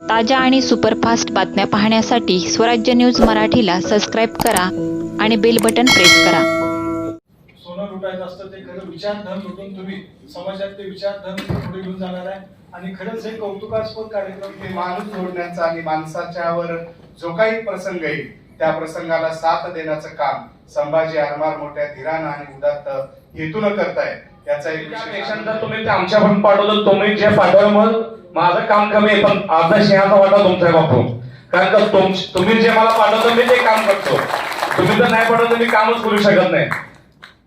ताज्या आणि सुपरफास्ट बातम्या पाहण्यासाठी स्वराज्य न्यूज मराठीला सबस्क्राईब करा आणि बेल बटन प्रेस करा. सोनं लुटायचं असतं ते खरं विचार धन लुटून तुम्ही समाजात ते विचार धन पुढे घेऊन जाणार आहे. आणि खरंच हे कौतुकास्पद कार्यक्रम ते ते माणूस जोडण्याचा आणि माणसाच्यावर जो काही प्रसंग येईल त्या प्रसंगाला साथ देण्याचं काम संभाजी आरमार मोठ्या धीरानं आणि उदात्त हेतून करताय याचा एक विशेष त्यापेक्षा आनंद. जर तुम्ही ते आमच्या पण पाठवलं तुम्ही जे पाठवलं मग माझं काम कमी आहे पण अर्धा सिंहाचा वाटा तुमचा बापू. कारण का तुम तुम्ही जे मला पाठवलं मी ते काम करतो. तुम्ही जर नाही पाठवलं मी कामच करू शकत नाही.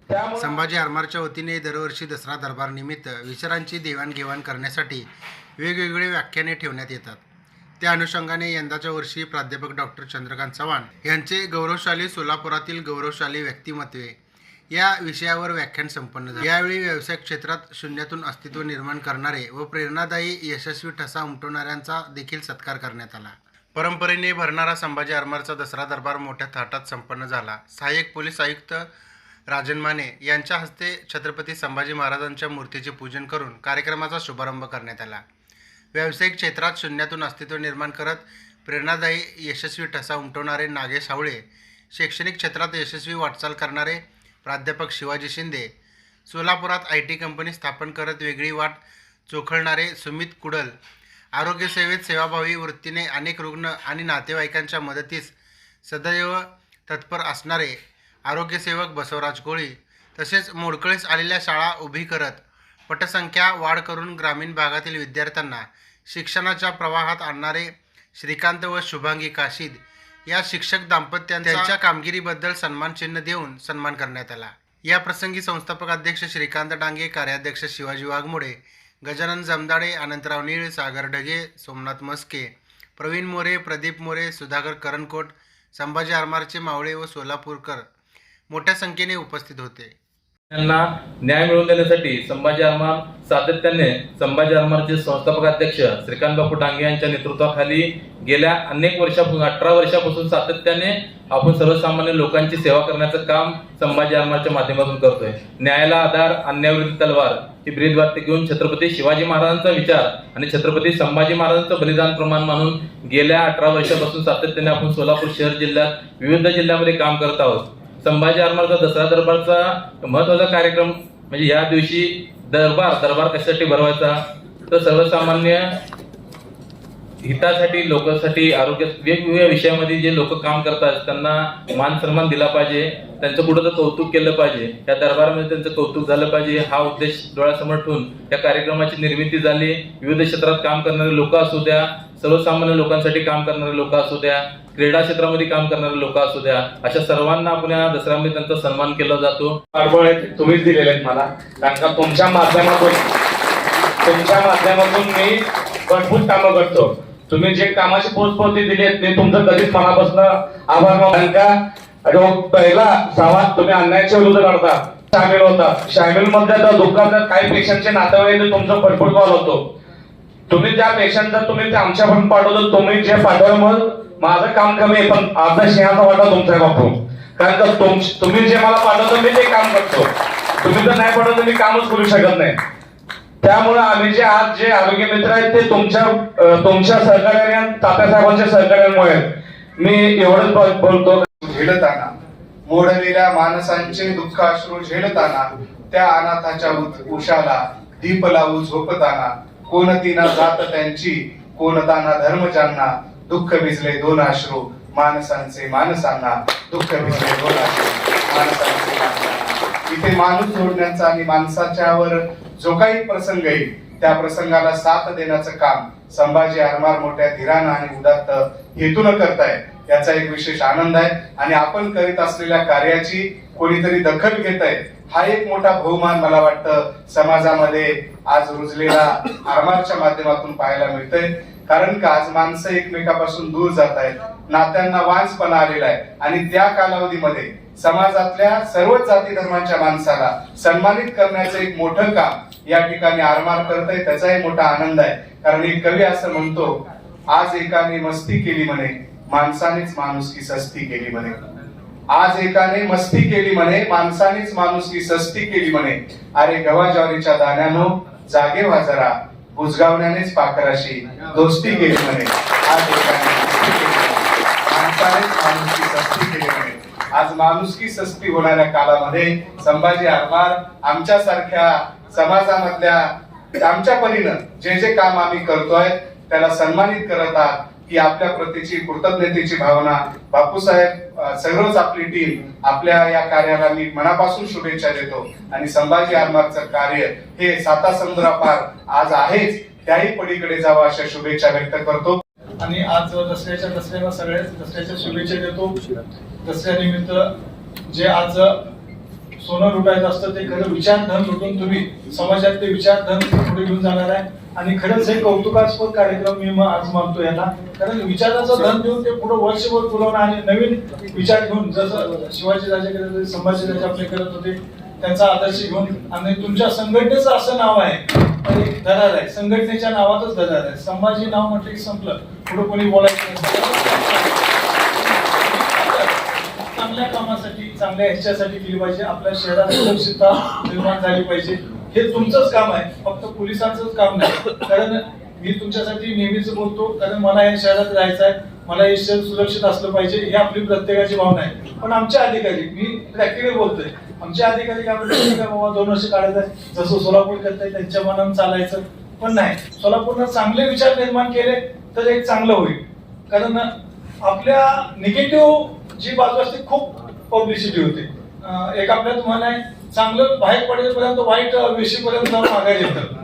त्यामुळे संभाजी आरमारच्या वतीने दरवर्षी दसरा दरबार निमित्त विचारांची देवाणघेवाण करण्यासाठी वेगवेगळे व्याख्याने ठेवण्यात येतात. त्या अनुषंगाने यंदाच्या वर्षी प्राध्यापक डॉक्टर चंद्रकांत चव्हाण यांचे गौरवशाली सोलापुरातील गौरवशाली व्यक्तिमत्वे या विषयावर व्याख्यान संपन्न झाले. यावेळी व्यवसाय क्षेत्रात शून्यातून अस्तित्व निर्माण करणारे व प्रेरणादायी यशस्वी ठसा उमटवणाऱ्यांचा देखील सत्कार करण्यात आला. परंपरेने भरणारा संभाजी आरमारचा दसरा दरबार मोठ्या थाटात संपन्न झाला. सहाय्यक पोलीस आयुक्त राजन माने यांच्या हस्ते छत्रपती संभाजी महाराजांच्या मूर्तीचे पूजन करून कार्यक्रमाचा शुभारंभ करण्यात आला. व्यावसायिक क्षेत्रात शून्यातून अस्तित्व निर्माण करत प्रेरणादायी यशस्वी ठसा उमटवणारे नागेश हावळे शैक्षणिक क्षेत्रात यशस्वी वाटचाल करणारे प्राध्यापक शिवाजी शिंदे सोलापुरात आय टी कंपनी स्थापन करत वेगळी वाट चोखळणारे सुमित कुडल आरोग्यसेवेत सेवाभावी वृत्तीने अनेक रुग्ण आणि नातेवाईकांच्या मदतीस सदैव तत्पर असणारे आरोग्यसेवक बसवराज कोळी तसेच मोडकळीस आलेल्या शाळा उभी करत पटसंख्या वाढ करून ग्रामीण भागातील विद्यार्थ्यांना शिक्षणाच्या प्रवाहात आणणारे श्रीकांत व शुभांगी काशीद या शिक्षक दाम्पत्यांचा त्यांच्या कामगिरीबद्दल सन्मान चिन्ह देऊन सन्मान करण्यात आला. या प्रसंगी संस्थापक अध्यक्ष श्रीकांत डांगे कार्याध्यक्ष शिवाजी वाघमोडे गजानन जमदाडे अनंतराव नीळ सागर ढगे सोमनाथ मस्के प्रवीण मोरे प्रदीप मोरे सुधाकर करनकोट संभाजी आरमारचे मावळे व सोलापूरकर मोठ्या संख्येने उपस्थित होते. त्यांना न्याय मिळवून देण्यासाठी संभाजी आरमार सातत्याने संभाजी आरमारचे संस्थापक अध्यक्ष श्रीकांत बापू डांगे यांच्या नेतृत्वाखाली गेल्या अनेक वर्षापासून अठरा वर्षापासून सातत्याने आपण सर्वसामान्य लोकांची सेवा करण्याचं काम संभाजी आरमारच्या माध्यमातून करतोय. न्यायाला आधार अन्यायविरुद्ध तलवार ही ब्रीद वाक्य घेऊन छत्रपती शिवाजी महाराजांचा विचार आणि छत्रपती संभाजी महाराजांचं बलिदान प्रमाण मानून गेल्या अठरा वर्षापासून सातत्याने आपण सोलापूर शहर जिल्ह्यात विविध जिल्ह्यामध्ये काम करत आहोत. संभाजी आरमारचा दसरा दरबारचा महत्त्वाचा कार्यक्रम म्हणजे या दिवशी दरबार दरबार कशासाठी भरवायचा? तर सर्वसामान्य हितासाठी लोकांसाठी आरोग्य वेगवेगळ्या विषयामध्ये जे लोक काम करतात त्यांना मान सन्मान दिला पाहिजे त्यांचं कुठं तर कौतुक केलं पाहिजे त्या दरबारामध्ये त्यांचं कौतुक झालं पाहिजे हा उद्देश डोळ्यासमोर ठेवून त्या कार्यक्रमाची निर्मिती झाली. विविध क्षेत्रात काम करणारे लोक असू द्या सर्वसामान्य लोकांसाठी काम करणारे लोक असू द्या क्रीडा क्षेत्रामध्ये काम करणारे लोक असू द्या अशा सर्वांना आपण या दसऱ्यामध्ये त्यांचा सन्मान केला जातो. तुम्हीच दिलेले आहेत मला. कारण का तुमच्या माध्यमातून तुमच्या माध्यमातून मी भरपूर कामं करतो. तुम्ही जे कामाची पोचपावती दिली आहे ते तुमचं कधीच मनापासून आभार मानू. का? पहिला समाज तुम्ही अन्यायाच्या विरुद्ध लढता. सामील होता. सामील मधल्या तर दुःखात काही पेशंटचे नातेवाईक तुमचं भरपूर कॉल होतो. तुम्ही त्या पेशंटचा तुम्ही ते आमच्यापर्यंत पाठवलं तुम्ही जे पाठवलं मग माझं काम कमी आहे पण अर्धा सिंहाचा वाटा तुमचा आहे बापू. कारण का तुम्ही जे मला पाठवलं मी ते काम करतो. तुम्ही तर नाही पाठवलं मी कामच करू शकत नाही. त्यामुळे आम्ही जे आज जे आरोग्य मित्र आहेत ते तुमच्या तुमच्या सहकार्याने तात्यासाहेबांच्या सहकार्यामुळे मी एवढंच बोलतो. झेडताना मोडलेल्या माणसांचे दुःख अश्रू झेडताना त्या अनाथाच्या उ- उशाला दीप लावू झोपताना कोणती ना जात त्यांची कोणताना धर्म ज्यांना दुःख भिजले दोन अश्रू माणसांचे माणसांना दुःख भिजले दोन अश्रू माणसांचे माणसांना. इथे माणूस जोडण्याचा आणि माणसाच्यावर जो काही प्रसंग येईल त्या प्रसंगाला साथ देण्याचं काम संभाजी आरमार मोठ्या धीरानं आणि उदात्त हेतून करताय याचा एक विशेष आनंद आहे. आणि आपण करीत असलेल्या कार्याची कोणीतरी दखल घेत आहे हा एक मोठा बहुमान मला वाटतं समाजामध्ये आज रुजलेला आरमारच्या माध्यमातून पाहायला मिळतंय. कारण का आज माणसं एकमेकापासून दूर जात आहेत नात्यांना वांसपणा आलेला आहे. आणि त्या कालावधीमध्ये समाजातल्या सर्वच जाती धर्माच्या माणसाला सन्मानित करण्याचं एक मोठं काम या ठिकाणी आरमार करत आहे त्याचाही मोठा आनंद आहे. कारण एक कवी असं म्हणतो आज एकाने मस्ती केली म्हणे माणसानेच माणुसकी सस्ती केली म्हणे. आज एकाने मस्ती केली म्हणे माणसानेच माणुसकी सस्ती केली म्हणे. अरे गव्हा ज्वारीच्या दाण्यानो जागे व्हा जरा बुजगावण्यानेच पाखराशी दोस्ती केली म्हणे. आज एकाने माणसानेच माणुसकी सस्ती केली म्हणे. आज माणुसकी सस्ती होणाऱ्या काळामध्ये संभाजी आरमार आमच्यासारख्या समाजामधल्या आमच्या परीनं जे जे काम आम्ही करतोय त्याला सन्मानित करत आहात आपल्या प्रतीची कृतज्ञतेची भावना. बापूसाहेब अ, सर्वच आपली टीम आपल्या या कार्याला मी मनापासून शुभेच्छा देतो. आणि संभाजी आरमारचं कार्य हे साता समुद्रापार आज आहेच त्याही पलीकडे जावं अशा शुभेच्छा व्यक्त करतो. आणि आज दसऱ्याच्या दसऱ्याला सगळ्या दसऱ्याच्या शुभेच्छा देतो. दसऱ्यानिमित्त जे आज सोनं लुटायचं असतं ते खरं विचारधन लुटून तुम्ही समाजात ते विचारधन पुढे घेऊन जाणार आहे. आणि खरंच हे कौतुकास्पद कार्यक्रम मी आज मानतो याला. कारण विचाराचं धन देऊन ते पुढे वर्षभर पुरवणं आणि नवीन विचार घेऊन जसं शिवाजी राजे करत होते संभाजी राजे आपले करत होते त्यांचा आदर्श घेऊन आणि तुमच्या संघटनेचं असं नाव आहे धरार आहे. संघटनेच्या नावातच धरार आहे. संभाजी नाव म्हटलं की संपलं. पुढे कोणी बोलायचं नाही. चांगल्या कामासाठी चांगल्या ह्याच्यासाठी केली पाहिजे. आपल्या शहरात सुरक्षितता निर्माण झाली पाहिजे. हे तुमचंच काम आहे. फक्त पोलिसांचंच काम नाही. कारण मी तुमच्यासाठी नेहमीच बोलतो कारण मला या शहरात राहायचं आहे. मला हे शहर सुरक्षित असलं पाहिजे हे आपली प्रत्येकाची भावना आहे. पण आमचे अधिकारी मी प्रॅक्टिकली बोलतोय. आमचे अधिकारी काय म्हणतात बाबा दोन वर्ष काढायचं आहे. जसं सोलापूर करताय त्यांच्या मनानं चालायचं. पण नाही. सोलापूरनं चांगले विचार निर्माण केले तर एक चांगलं होईल. कारण आपल्या निगेटिव्ह जी बाजू असते खूप पब्लिसिटी होते. एक आपल्या तुम्हाला चांगलं बाहेर पडेपर्यंत वाईट विषयपर्यंत मागायला येतं.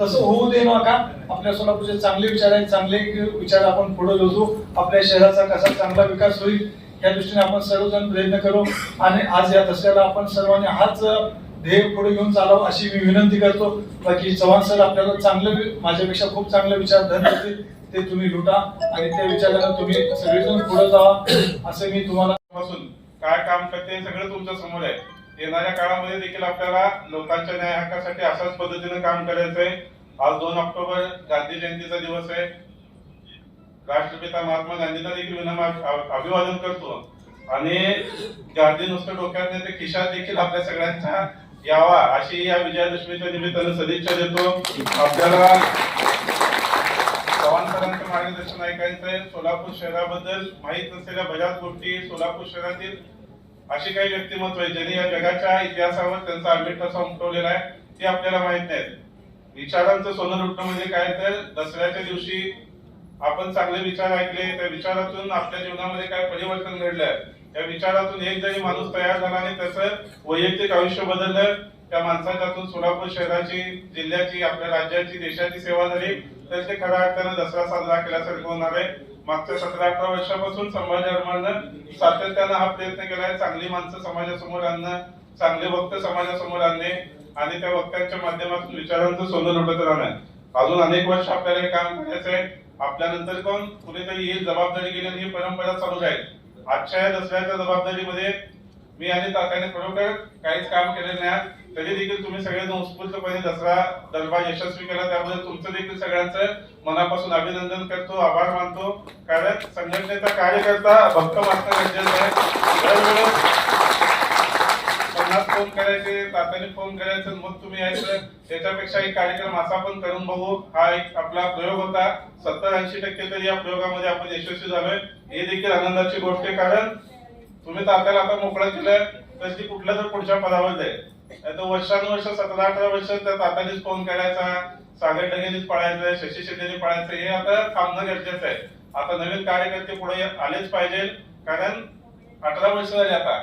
तसं होऊ दे नका आपल्या सोलापूरचे चांगले विचार आहेत चांगले विचार आपण पुढे योजू आपल्या शहराचा कसा चांगला विकास होईल या दृष्टीने आपण सर्वजण प्रयत्न करू. आणि आज या दसऱ्याला आपण सर्वांनी हाच ध्येय पुढे घेऊन चालावं अशी मी विनंती करतो. बाकी चव्हाण सर आपल्याला चांगलं माझ्यापेक्षा खूप चांगले विचार धन होतील ते तुम्ही लुटा. आणि त्या विचाराला तुम्ही सगळेजण पुढे जावा असं मी तुम्हाला काय काम करते सगळं तुमच्यासमोर आहे. येणाऱ्या काळामध्ये देखील आपल्याला लोकांच्या न्याय हक्कासाठी अशाच पद्धतीने काम करायचंय आज दोन ऑक्टोबर गांधी जयंतीचा दिवस आहे. राष्ट्रपिता महात्मा गांधींना देखील विनामा अभिवादन करतो. आणि गांधी नुसतं डोक्यात नाही तर खिशात देखील आपल्या सगळ्यांचा यावा अशी या विजयादशमीच्या निमित्तानं सदिच्छा देतो. आपल्याला मार्गदर्शन ऐकायचं आहे सोलापूर शहराबद्दल माहीत नसलेल्या बऱ्याच गोष्टी सोलापूर शहरातील अशी काही व्यक्तिमत्व आहे ज्यांनी या जगाच्या इतिहासावर त्यांचा अमिट ठसा उमटवलेला आहे ते आपल्याला माहीत नाहीत. विचारांचं सोनं लुटणं म्हणजे काय? तर दसऱ्याच्या दिवशी आपण चांगले विचार ऐकले त्या विचारातून आपल्या जीवनामध्ये काय परिवर्तन घडलंय त्या विचारातून एक जरी माणूस तयार झाला आणि त्याचं वैयक्तिक आयुष्य बदललं त्या माणसाच्यातून सोलापूर शहराची जिल्ह्याची आपल्या राज्याची देशाची सेवा झाली. तर ते खऱ्या अर्थानं दसरा साजरा केल्यासारखं होणार आहे. मागच्या सतरा अठरा वर्षापासून समाज अरमानं सातत्यानं हा प्रयत्न केलाय. चांगली माणसं समाजासमोर आणणं चांगले वक्त समाजासमोर आणणे आणि त्या वक्त्यांच्या माध्यमातून विचारांचं सोनं लुटत राहणं. अजून अनेक वर्ष आपल्याला हे काम करायचं आहे. आपल्यानंतर कोण? कुणीतरी ही जबाबदारी गेली आणि ही परंपरा चालू राहील. आजच्या या दसऱ्याच्या जबाबदारीमध्ये मी आणि तात्याने खरोखर काहीच काम केलेलं नाही. तरी देखील तुम्ही सगळेजण उत्स्फूर्तपणे दसरा दरबार यशस्वी केला त्याबद्दल तुमचं देखील सगळ्यांचं मनापासून अभिनंदन करतो आभार मानतो. कारण संघटनेचा कार्यकर्ता भक्त मात्र गरजेचं आहे. दरवेळेस पन्नास फोन करायचे तात्याने फोन करायचे मग तुम्ही यायचं. त्याच्यापेक्षा एक कार्यक्रम असा पण करून बघू. हा एक आपला प्रयोग होता. सत्तर ऐंशी टक्के तरी या प्रयोगामध्ये आपण यशस्वी झालोय. हे देखील आनंदाची गोष्ट आहे. कारण तुम्ही तात्याला आता मोकळं केलं. तर ती कुठल्या तर पुढच्या पदावर जाईल. तो वर्षानुवर्ष सतरा अठरा वर्ष त्या तात्यानेच फोन करायचा सागर डगेनेच पळायचं शशी शिंदेने पळायचं हे आता थांबणं गरजेचं आहे. आता नवीन कार्यकर्ते पुढे आलेच पाहिजे कारण अठरा वर्ष झाली आता.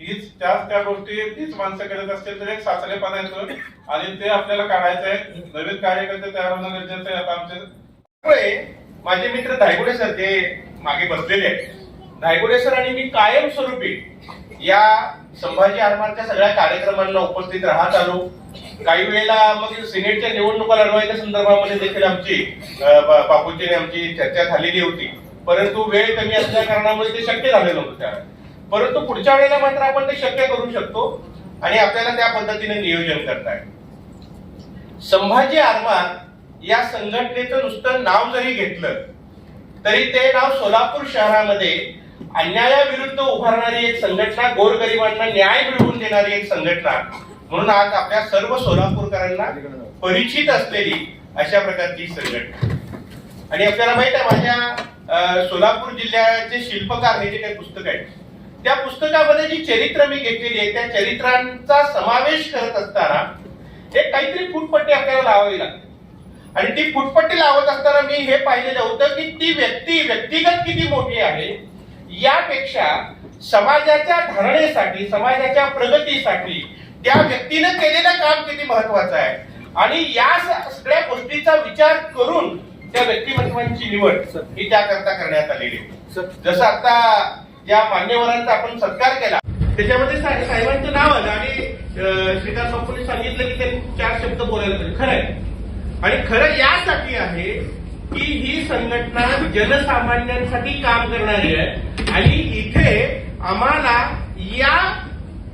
हीच त्याच त्या गोष्टी तीच माणसं करत असतील तर एक सासरेपणा येतो आणि ते आपल्याला काढायचं आहे नवीन कार्यकर्ते तयार होणं गरजेचं आहे. आता आमचे माझे मित्र धायगुडे सर ते मागे बसलेले आहेत. धायगुडे सर आणि मी कायमस्वरूपी या संभाजी आरमारच्या सगळ्या कार्यक्रमांना उपस्थित राहत आलो. काही वेळेला मग सिनेटच्या निवडणुका लढवायच्या संदर्भामध्ये देखील आमची अ, आमची चर्चा झालेली होती. परंतु वेळ कमी असल्या कारणामुळे ते शक्य झालं नव्हतं त्यावेळेला. परंतु पुढच्या वेळेला मात्र आपण ते शक्य करू शकतो आणि आपल्याला त्या पद्धतीने नियोजन करताय संभाजी आरमार या संघटनेचं नुसतं नाव जरी घेतलं तरी ते नाव सोलापूर शहरामध्ये अन्यायाविरुद्ध उभारणारी एक संघटना गोरगरिबांना न्याय मिळवून देणारी एक संघटना. म्हणून आज आपल्या सर्व सोलापूरकरांना परिचित असलेली अशा प्रकारची संघटना. आणि आपल्याला माहीत आहे माझ्या सोलापूर जिल्ह्याचे शिल्पकार हे जे काही पुस्तक आहे त्या पुस्तकामध्ये जी चरित्र मी घेतलेली आहे त्या चरित्रांचा समावेश करत असताना एक काहीतरी फुटपट्टी आपल्याला लावावी लागते. आणि ती फुटपट्टी लावत असताना मी हे पाहिलेलं होतं की ती व्यक्ती व्यक्तिगत किती मोठी आहे यापेक्षा समाजाच्या धारणेसाठी समाजाच्या प्रगतीसाठी त्या व्यक्तीनं केलेलं काम किती महत्वाचं आहे? आणि या सगळ्या गोष्टीचा विचार करून त्या व्यक्तिमत्वांची निवड ही त्याकरता करण्यात आलेली. जसं आता ज्या मान्यवरांचा आपण सत्कार केला त्याच्यामध्ये साहेबांचं नाव आलं आणि श्रीकांत बापूंनी सांगितलं की त्यांनी चार शब्द बोलायला पाहिजे. खरं आहे. आणि खरं यासाठी आहे की ही संघटना जनसामान्यांसाठी काम करणारी आहे. आणि इथे आम्हाला या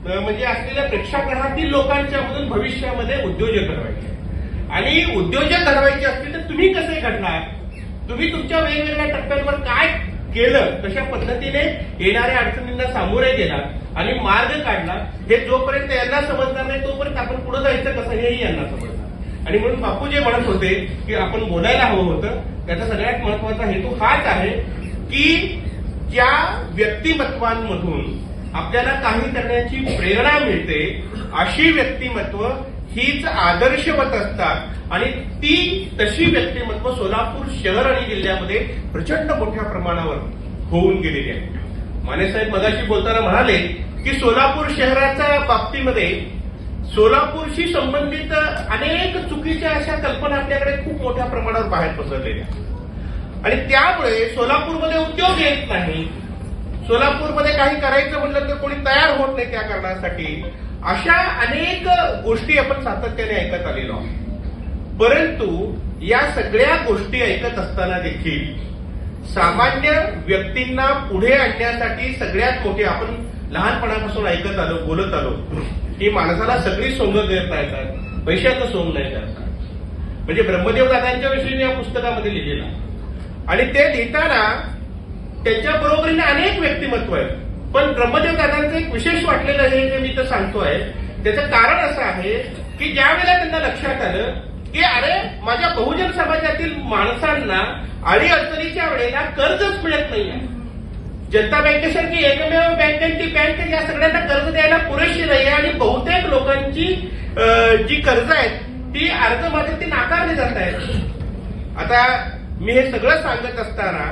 म्हणजे असलेल्या प्रेक्षागृहातील लोकांच्या मधून भविष्यामध्ये उद्योजक घडवायचे आणि उद्योजक घडवायचे असतील तर तुम्ही कसे घडणार? तुम्ही तुमच्या वेगवेगळ्या टप्प्यांवर काय केलं? कशा पद्धतीने येणाऱ्या अडचणींना सामोरे गेलात आणि मार्ग काढला? हे जोपर्यंत यांना समजणार नाही तोपर्यंत आपण पुढे जायचं कसं हेही यांना समजणार. आणि म्हणून बापू जे म्हणत होते की आपण बोलायला हवं होतं त्याचा सगळ्यात महत्त्वाचा हेतू हाच आहे की त्या व्यक्तिमत्वांमधून आपल्याला काही करण्याची प्रेरणा मिळते अशी व्यक्तिमत्व हीच आदर्शवत असतात. आणि ती तशी व्यक्तिमत्व सोलापूर शहर आणि जिल्ह्यामध्ये प्रचंड मोठ्या प्रमाणावर होऊन गेलेली आहे. मानेसाहेब मगाशी बोलताना म्हणाले की सोलापूर शहराच्या बाबतीमध्ये सोलापूरशी संबंधित अनेक चुकीच्या अशा कल्पना आपल्याकडे खूप मोठ्या प्रमाणावर बाहेर पसरलेल्या आणि त्यामुळे सोलापूरमध्ये उद्योग येत नाही. सोलापूरमध्ये काही करायचं म्हटलं तर कोणी तयार होत नाही त्या कारणासाठी. अशा अनेक गोष्टी आपण सातत्याने ऐकत आलेलो आहोत. परंतु या सगळ्या गोष्टी ऐकत असताना देखील सामान्य व्यक्तींना पुढे आणण्यासाठी सगळ्यात मोठे आपण लहानपणापासून ऐकत आलो बोलत आलो की माणसाला सगळी सोंग करता येतात पैशाचं सोंग नाही करतात म्हणजे ब्रह्मदेव दादांच्या विषयी या पुस्तकामध्ये लिहिलेला आणि ते लिहिताना त्यांच्या बरोबरीने अनेक व्यक्तिमत्व आहेत. पण ब्रह्मदेव दादांचं एक विशेष वाटलेलं हे जे मी इथं सांगतोय त्याचं कारण असं आहे की ज्या वेळेला त्यांना लक्षात आलं की अरे माझ्या बहुजन समाजातील माणसांना आणि अडचणीच्या वेळेला कर्जच मिळत नाहीये. जनता बँकेसारखी एकमेव बँक आहे ती बँक या सगळ्यांना कर्ज द्यायला पुरेशी नाही आणि बहुतेक लोकांची जी कर्ज आहेत ती अर्ज मात्र ती नाकारली जात आहेत आता मी हे सगळं सांगत असताना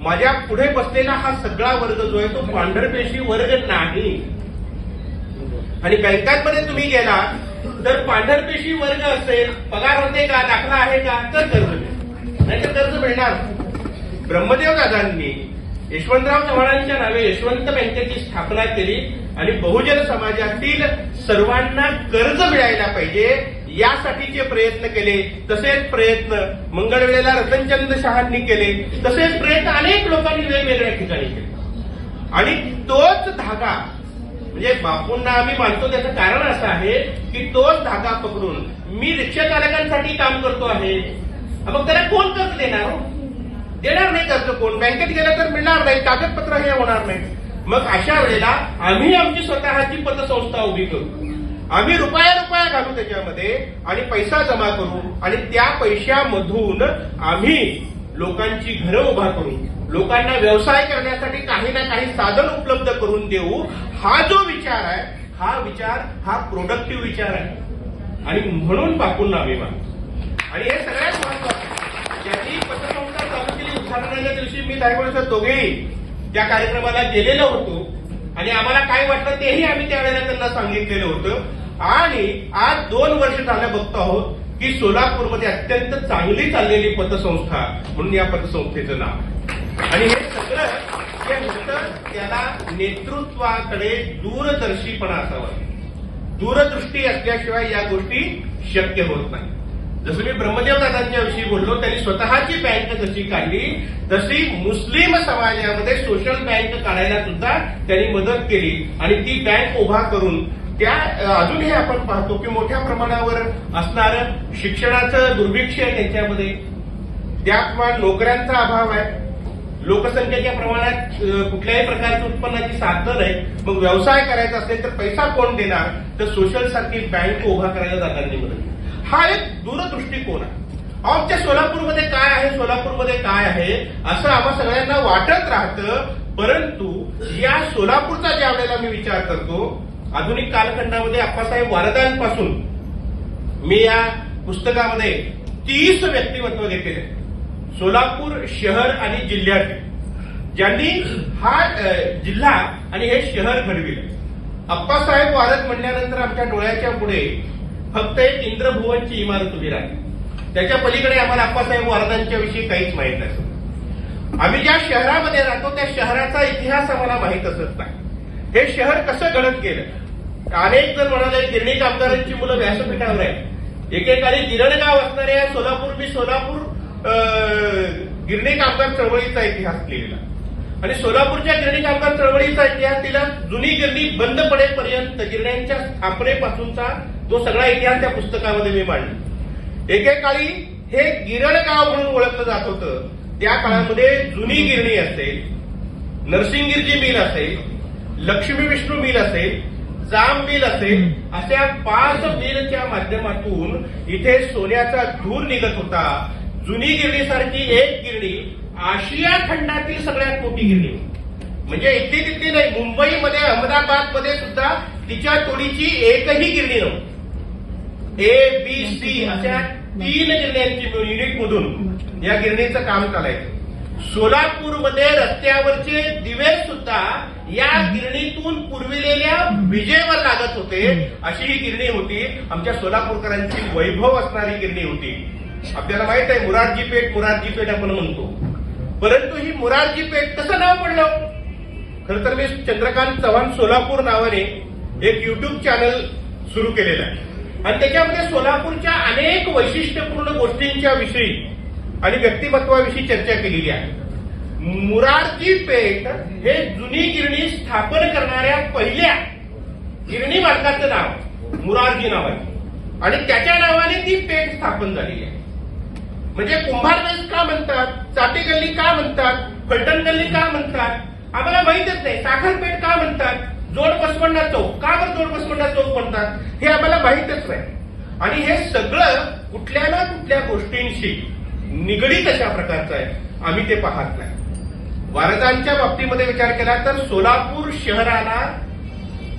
माझ्या पुढे बसलेला हा सगळा वर्ग जो आहे तो पांढरपेशी वर्ग नाही. आणि बँकांमध्ये तुम्ही गेला तर पांढरपेशी वर्ग असेल पगार होते का दाखला आहे का तर कर्ज मिळेल. नाही तर कर्ज मिळणार. ब्रह्मदेव दादांनी यशवंतराव चव्हाणांच्या नावे यशवंत बँकेची स्थापना केली आणि बहुजन समाजातील सर्वांना कर्ज मिळायला पाहिजे यासाठीचे प्रयत्न केले तसेच प्रयत्न मंगळवेळेला रतनचंद शहांनी केले तसेच प्रयत्न अनेक लोकांनी वेगवेगळ्या ठिकाणी केले. आणि तोच धागा म्हणजे बापूंना आम्ही मानतो त्याचं कारण असं आहे की तोच धागा पकडून मी रिक्षा चालकांसाठी काम करतो आहे. मग त्याला कोण कर्ज देणार हो? देणार नाही कर्ज कोण? बँकेत गेलं तर मिळणार नाही कागदपत्र हे होणार नाही. मग अशा वेळेला आम्ही आमची स्वतःची पतसंस्था उभी करू. आम्ही रुपया रुपया घालू त्याच्यामध्ये आणि पैसा जमा करू आणि त्या पैशामधून आम्ही लोकांची घरं उभा करू. लोकांना व्यवसाय करण्यासाठी काही ना काही साधन उपलब्ध करून देऊ. हा जो विचार आहे हा विचार हा प्रोडक्टिव्ह विचार आहे. आणि म्हणून बापूंना आम्ही मानतो. आणि हे सगळ्यात महत्वाचं ज्यांनी पत्रसंस्था चालू केली उद्घाटनाच्या दिवशी मी दायगोळे दोघेही त्या कार्यक्रमाला गेलेलो होतो. आणि आम्हाला काय वाटलं तेही आम्ही त्यावेळेला त्यांना सांगितलेलं होतं. आणि आज दोन वर्ष झालं बघतो आहोत की सोलापूरमध्ये अत्यंत चांगली चाललेली पतसंस्था म्हणून या पतसंस्थेचं नाव आणि हे सगळं हे होतं त्याला नेतृत्वाकडे दूरदर्शीपणा असावा. दूरदृष्टी असल्याशिवाय या गोष्टी शक्य होत नाही. जसं मी ब्रह्मदेव दादांच्या विषयी बोललो त्यांनी स्वतःची बँक जशी काढली तशी मुस्लिम समाजामध्ये सोशल बँक काढायला सुद्धा त्यांनी मदत केली. आणि ती बँक उभा करून त्या अजूनही आपण पाहतो की मोठ्या प्रमाणावर असणारं शिक्षणाचं दुर्भिक्ष आहे त्यांच्यामध्ये. त्याप्रमाणे नोकऱ्यांचा अभाव आहे. लोकसंख्येच्या प्रमाणात कुठल्याही प्रकारचं उत्पन्नाची साधन आहे मग व्यवसाय करायचा असेल तर पैसा कोण देणार? तर सोशल सारखी बँक उभा करायला जाताना मदत. हा एक दूरदृष्टिकोन आहे. अहो, आमच्या सोलापूरमध्ये काय आहे सोलापूरमध्ये काय आहे असं आम्हा सगळ्यांना वाटत राहतं परंतु या सोलापूरचा ज्या वेळेला मी विचार करतो आधुनिक कालखंडामध्ये अप्पासाहेब वारदांपासून मी या पुस्तकामध्ये तीस व्यक्तिमत्व घेतलेले सोलापूर शहर आणि जिल्ह्यातील. ज्यांनी हा जिल्हा आणि हे शहर घडविलं. अप्पासाहेब वारद म्हणल्यानंतर आमच्या डोळ्याच्या पुढे फक्त एक इंद्रभुवनची इमारत उभी राहिली. त्याच्या पलीकडे आम्हाला अप्पासाहेब वारदांच्या विषयी काहीच माहीत नसतं. आम्ही ज्या शहरामध्ये राहतो त्या शहराचा इतिहास आम्हाला माहीत असत नाही. हे शहर कसं घडत गेलं अनेक जण म्हणाले गिरणी कामगारांची मुलं व्यासपीठावर आहेत. एकेकाळी गिरणगाव असणाऱ्या सोलापूर मी सोलापूर गिरणी कामगार चळवळीचा इतिहास लिहिलेला. आणि सोलापूरच्या गिरणी कामगार चळवळीचा इतिहास तिला जुनी गिरणी बंद पडेपर्यंत गिरण्यांच्या स्थापनेपासूनचा जो सगळा इतिहास त्या पुस्तकामध्ये मी मांडली. एकेकाळी हे गिरणगाव म्हणून ओळखलं जात होतं. त्या काळामध्ये जुनी गिरणी असेल नरसिंगिरजी मिल असेल लक्ष्मी विष्णू मिल असेल जाम मिल असेल अशा पाच मिलच्या माध्यमातून इथे सोन्याचा धूर निघत होता. जुनी गिरणीसारखी एक गिरणी आशिया खंडातील सगळ्यात मोठी गिरणी. म्हणजे इथली तिथली नाही मुंबईमध्ये अहमदाबादमध्ये सुद्धा तिच्या तोडीची एकही गिरणी नव्हती. ए बी सी अशा तीन गिरण्यांची युनिट मधून या गिरणीचं काम चालायचं. सोलापूरमध्ये रस्त्यावरचे दिवे सुद्धा या गिरणीतून पुरविलेल्या विजेवर लागत होते. अशी ही गिरणी होती. आमच्या सोलापूरकरांची वैभव असणारी गिरणी होती. आपल्याला माहीत आहे मुरारजी पेठ मुरारजी पेठ आपण म्हणतो. परंतु ही मुरारजी पेठ कसं नाव पडलं? खरं तर मी चंद्रकांत चव्हाण सोलापूर नावाने एक युट्यूब चॅनल सुरू केलेलं आहे. आणि त्याच्यामध्ये सोलापूरच्या अनेक वैशिष्ट्यपूर्ण गोष्टींच्या विषयी आणि व्यक्तिमत्वाविषयी चर्चा केलेली आहे. मुरारजी पेठ हे जुनी गिरणी स्थापन करणाऱ्या पहिल्या गिरणी मालकाचं नाव मुरारजी नाव आहे. आणि त्याच्या नावाने ती पेठ स्थापन झालेली आहे. म्हणजे कुंभार का म्हणतात? चाटी गल्ली का म्हणतात? फलटण गल्ली का म्हणतात? आम्हाला माहितच नाही. साखरपेठ का म्हणतात? जोड बसवंडा चौक का बरं जोड बसवंडा चौक म्हणतात? हे आम्हाला माहीतच नाही. आणि हे सगळं कुठल्या ना कुठल्या गोष्टींशी निगडीत अशा प्रकारचं आहे. आम्ही ते पाहत नाही. वारदांच्या बाबतीमध्ये विचार केला तर सोलापूर शहराला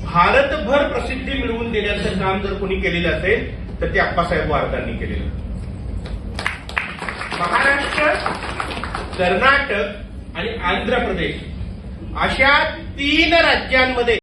भारतभर प्रसिद्धी मिळवून देण्याचं काम जर कोणी केलेलं असेल तर ते अप्पासाहेब वारदांनी केलेलं. महाराष्ट्र कर्नाटक आणि आंध्र प्रदेश अशा तीन राज्यांमध्ये